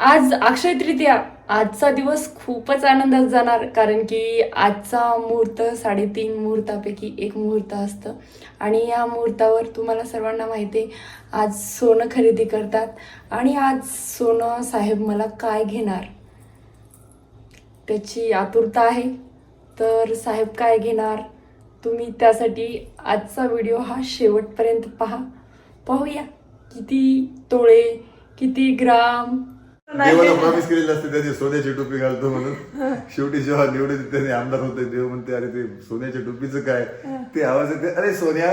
आज अक्षय तृतीया आजचा दिवस खूपच आनंदात जाणार कारण की आजचा मुहूर्त साडेतीन मुहूर्तापैकी एक मुहूर्त असतं. आणि या मुहूर्तावर तुम्हाला सर्वांना माहिती आहे आज सोनं खरेदी करतात. आणि आज सोनं साहेब मला काय घेणार? त्याची आतुरता आहे. तर साहेब काय घेणार? तुम्ही त्यासाठी आजचा व्हिडिओ हा शेवटपर्यंत पहा. पाहूया किती तोळे किती ग्राम देवाला प्रॉमिस केलेलं असते त्याची सोन्याची टोपी घालतो म्हणून. शेवटी जेव्हा निवडून त्याने आमदार होते देव म्हणते अरे ते सोन्याच्या टोपीचं काय? ते आवाज येते अरे सोन्या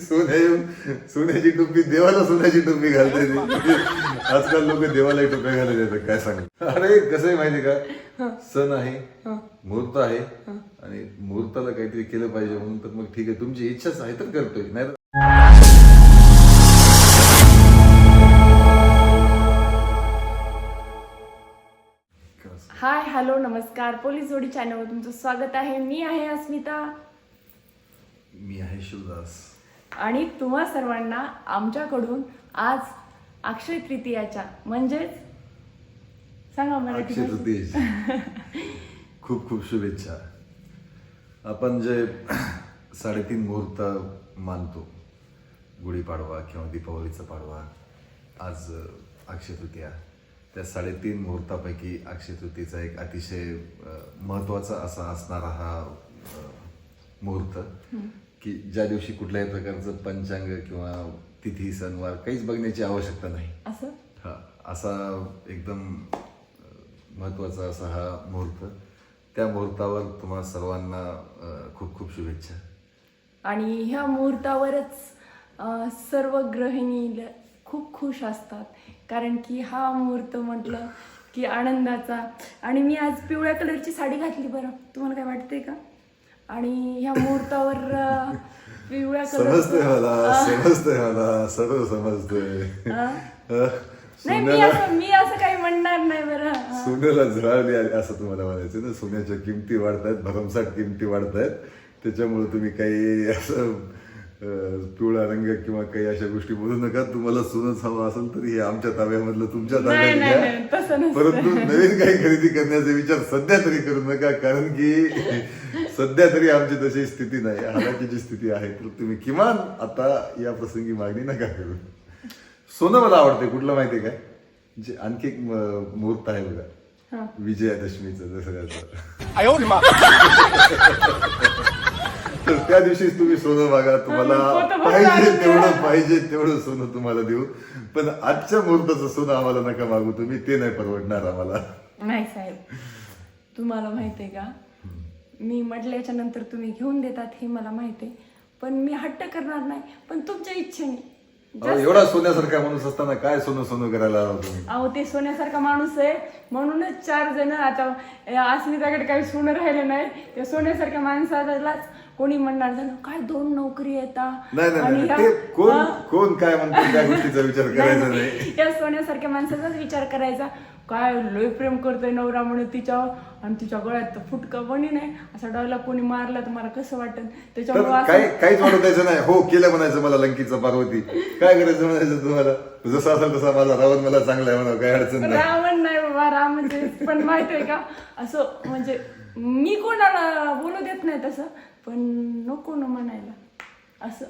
सोन्या येऊन सोन्याची टोपी देवाला सोन्याची टोपी घालते आजकाल लोक देवालाही टोप्या घालत येतात काय सांग. अरे कसं आहे माहिती का? सण आहे मुहूर्त आहे आणि मुहूर्ताला काहीतरी केलं पाहिजे म्हणून तर मग ठीक आहे तुमची इच्छाच आहे तर करतोय नाही हॅलो नमस्कार. पोलीस जोडी चॅनलवर तुमचं स्वागत आहे. मी आहे अस्मिता. मी आहे शिवदास. आणि तुम्हा सर्वांना आमच्याकडून आज अक्षय तृतीयाच्या म्हणजेच सांगा मराठी अक्षय तृतीयेची. खूप खूप शुभेच्छा. आपण जे साडेतीन मुहूर्त मानतो गुढीपाडवा किंवा दीपावलीचा पाडवा आज अ, अक्षय तृतीया. त्या साडेतीन मुहूर्तापैकी अक्षय तृतीयेचा एक अतिशय महत्त्वाचा असा असणारा हा मुहूर्त. की ज्या दिवशी कुठल्याही प्रकारचं पंचांग किंवा तिथी सणवार काहीच बघण्याची आवश्यकता नाही. असं? हा असा एकदम महत्त्वाचा असा हा मुहूर्त. त्या मुहूर्तावर तुम्हा सर्वांना खूप खूप शुभेच्छा. आणि ह्या मुहूर्तावरच सर्व गृहिणी खूप खुश असतात. कारण की हा मुहूर्त म्हटलं की आनंदाचा. आणि मी आज पिवळ्या कलरची साडी घातली बरं. तुम्हाला काय वाटतंय का? आणि ह्या मुहूर्तावर पिवळ्या समजतंय कलर मला समजतंय मला सर्व समजतंय. अ, नाही मी असं मी असं काही म्हणणार नाही बरं. सोन्याला झळाळली आली असं तुम्हाला म्हणायचं ना. सोन्याच्या किमती वाढतायत भरमसाठ किमती वाढतायत. त्याच्यामुळे तुम्ही काही असं पिवळा रंग किंवा काही अशा गोष्टी बोलू नका. तुम्हाला सोनच हवं असेल तर हे आमच्या ताब्यामधलं तुमच्या ताब्यात नाही, नाही, घ्या. परंतु नवीन काही खरेदी करण्याचा विचार सध्या तरी करू नका कारण की सध्या तरी आमची तशी स्थिती नाही. हालाकीची स्थिती आहे. तर तुम्ही किमान आता या प्रसंगी मागणी नका करू. सोनं मला आवडते कुठलं माहितीये काय? जे आणखी एक मुहूर्त आहे बघा. विजयादशमीचं दसऱ्याचं. तर त्या दिवशीच तुम्ही सोनं बघा तुम्हाला पाहिजे तेवढं. पाहिजे तेवढं सोनं तुम्हाला देऊ. पण आजच्या मुहूर्ताचं सोनं आम्हाला नका मागू तुम्ही ते नाही परवडणार आम्हाला. नाही साहेब तुम्हाला माहिती आहे का? मी म्हटल्याच्या नंतर तुम्ही घेऊन देतात हे मला माहिती आहे. पण मी हट्ट करणार नाही पण तुमच्या इच्छेने. अहो, एवढा सोन्यासारखा माणूस असताना काय सोनं सोनं करायला तुम्ही? अहो ते सोन्यासारखा माणूस आहे म्हणूनच चार जण आता अं, अस्मिताकडे काही सोनं राहिलं नाही. त्या सोन्यासारख्या माणसालाच कोणी म्हणणार झालं काय दोन नोकरी येतात नाही नाही, नाही ह्या- ते कोण? कोण काय म्हणतो त्या गोष्टीचा विचार करायचा नाही, या सोन्यासारख्या माणसाचाच विचार करायचा. काय लय प्रेम करतोय नवरा म्हणून तिच्यावर? आणि तिच्या गळ्यात तर फुटका बनी नाही. असा डॉयला कोणी मारला तर मला कसं वाटत तर त्याच्यामुळे काय असं काहीच द्यायचं नाही. हो केलं म्हणायचं मला लंकीचं पार्वती. काय करायचं म्हणायचं तुम्हाला? जसं असेल तसा माझा रावण मला चांगला आहे म्हणा काही अडचण नाही. रावण नाही बाबा राम म्हणजे पण माहीत आहे का असं म्हणजे मी कोणाला बोलू देत नाही तसं. पण नको ना म्हणायला. असं.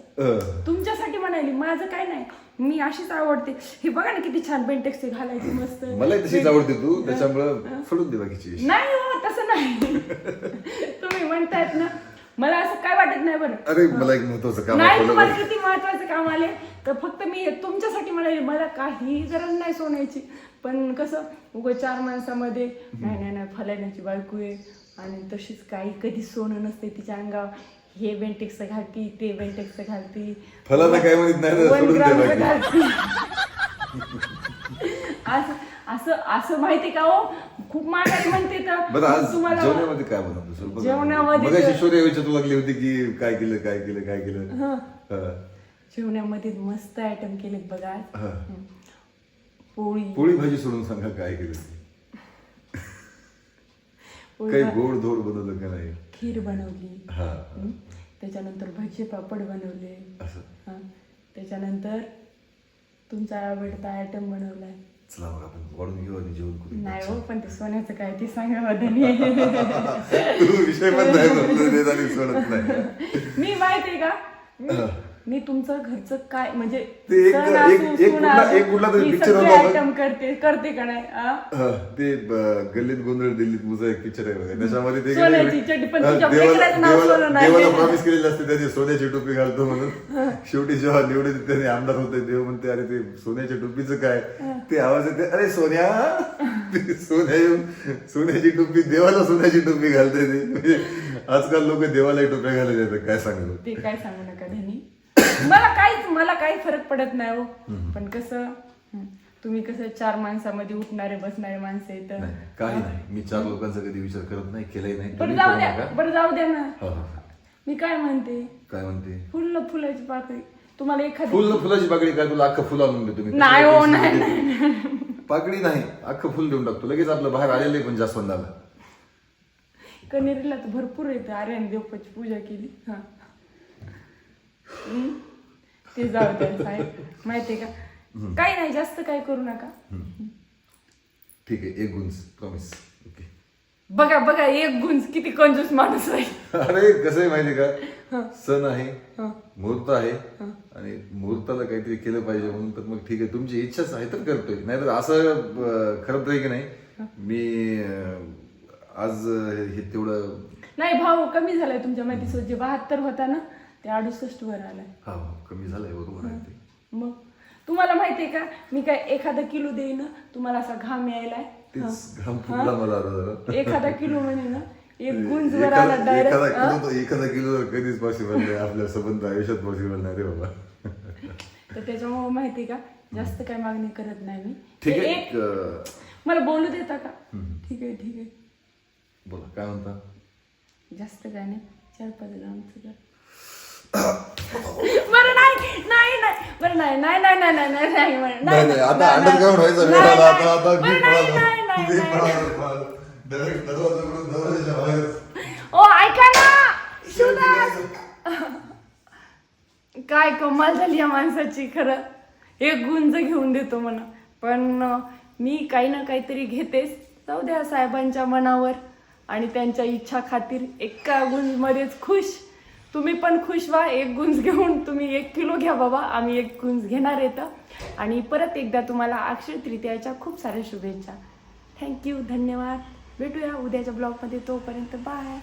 तुमच्यासाठी म्हणायली माझं काय नाही. मी अशीच आवडते. हे बघा ना किती छान बेंटेक्स घालायची मस्त. मलाही तशीच आवडते तू. त्याच्यामुळं सोडून दे बाकीची. नाही हो तसं नाही. तुम्ही म्हणतायत ना. मला असं काय वाटत नाही बरं. अरे मला एक महत्वाचं काम नाही तुम्हाला. किती महत्वाचं काम आले. तर फक्त मी तुमच्यासाठी म्हणाले. मला काही गरज नाही सोन्याची. पण कसं उगं चार माणसामध्ये नाही नाही नाही फलाण्याची बायको आहे. आणि तशीच काही कधी सोनं नसते तिच्या अंगावर हे बेंटेक्स घालती ते बेंटेक्स घालती काय म्हणत नाही वन ग्रामचं. घालती असं असं असं माहिती का हो खूप महागाई म्हणते तर बरं आज तुम्हाला जेवणामध्ये काय बनवतो सर बघा. जेवणामध्ये मगाशी तर- ऐश्वर्या विचारू लागली होती की काय केलं काय केलं काय केलं हा. जेवणामध्ये मस्त आयटम केलेत बघा आज. हा. हं. पोळी पोळी भाजी सोडून सांगा काय केलं काही गोड धोड बनवलं का नाही? खीर बनवली. हा. त्याच्यानंतर भजी पापड बनवले. असं. हं. त्याच्यानंतर तुमचा आवडता आयटम बनवलाय. चला मग आपण वाढून घेऊ आणि जेवण करू. नाही हो पण ते सोन्याचं काय ते सांगा तू विषय पण नाही सोडत नाही. मी माहितीये का? मी- तुमचं घरचं काय म्हणजे ते एक- सण एक- असो, एक सून कुठला- असो, एक कुठला तरी मी picture सगळे होता बघ. item करते करते का नाही? आ? हा, ते ब- गल्लीत गोंधळ दिल्लीत मुजा एक पिक्चर आहे बघा. त्याच्यामध्ये ते सोन्याची चड्डी, पण तुझ्या देवाला लेकराचं नाव देवाला- सोनं नाही. देवाला प्रॉमिस केलेली असते त्याची सोन्याची टोपी घालतो म्हणून. शेवटी जेव्हा निवडून त्याने आमदार होते देव म्हणते अरे ते सोन्याच्या टोपीचं काय? ते आवाज येते अरे सोन्या ते सोन्या येऊन सोन्याची टोपी देवाला सोन्याची टोपी घालते ते. म्हणजे आजकाल लोक देवाला टोप्या घालत येतात काय सांगू? ते काय सांगू नका धनी. मला काहीच मला काही फरक पडत नाही हो. पण कसं तुम्ही कसं चार माणसामध्ये उठणारे बसणारे माणसं आहेत नाही काही नाही. मी चार लोकांचा कधी विचार करत नाही केलाही नाही. बरं तुम्ही जाऊ करू द्या नका. बरं जाऊ द्या ना. हा, हा. मी काय म्हणते? काय म्हणते? फुल फुलाची पाकळी. तुम्हाला एखादी फुल फुलाची पाकळी काय? तुला अख्खं फुल आणून देतो मी. नाही हो, नाही, घेते. पाकळी नाही अख्खं फुल देऊन टाकतो. लगेच आपलं बाहेर आलेलं आहे पण जास्वंदाला कनेरीला तर भरपूर येतं. आर्यन देवपाची पूजा केली. हा. हं? ते जाऊ द्या साहेब. माहितीये का? काही नाही जास्त काय करू नका. ठीक आहे एक गुंज प्रॉमिस ओके बघा बघा एक गुंज किती कंजूस माणूस आहे. अरे कसं आहे माहिती का? सण आहे मुहूर्त आहे आणि मुहूर्ताला काहीतरी केलं पाहिजे म्हणून तर मग ठीक आहे. तुमची इच्छाच आहे तर करतोय. नाहीतर असं अं, खरं तर की नाही मी आज हे तेवढं नाही भाऊ कमी झालाय तुमच्या माहिती जे बहात्तर होता ना ते अडुसष्ट वर आलाय. हा कमी झालंय बरोबर आहे ते. मग? तुम्हाला माहितीये का? मी काय एखादा किलो देईन तुम्हाला असा घाम यायलाय? तेच घाम फुटला मला आता जरा. एखादा किलो म्हणे ना एक गुंज वर आला एखादा डायरेक्ट किलो एखादा किलो कधीच पॉसिबल नाही. आपल्या संबंध आयुष्यात पॉसिबल नाही रे बाबा. तर त्याच्यामुळे माहितीये का? जास्त काय मागणी करत नाही मी. ठीक ते आहे एक अं, मला बोलू देता का? ठीक आहे ठीक आहे. बोला काय म्हणता जास्त काय नाही चार पाच कर बरं नाही नाही नाही बरं नाही नाही नाही नाही नाही नाही नाही बरं, नाही नाही आता नाही, अंडरग्राऊंड व्हायचा वेळ नाही, आला नाही, आता आता मी बरं, नाही, पळालो नाही, नाही, मी नाही. पळालो, पळालो. Direct दरवाजा उघडून दरवाजाच्या बाहेर ओ ऐका ना शिवदास काय कमाल झाली या माणसाची खरं एक गुंज घेऊन देतो म्हणा पण अं, मी काही ना काहीतरी घेतेच जाऊ द्या साहेबांच्या मनावर आणि त्यांच्या इच्छा खातीर एका गुंजमध्येच खुश. तुम्ही पण खुश व्हा. एक गुंज घेऊन तुम्ही एक किलो घ्या बाबा. आम्ही एक गुंज घेणार येतं आणि परत एकदा तुम्हाला अक्षय तृतीयाच्या खूप साऱ्या शुभेच्छा. थँक्यू धन्यवाद. भेटूया उद्याच्या ब्लॉगमध्ये तोपर्यंत बाय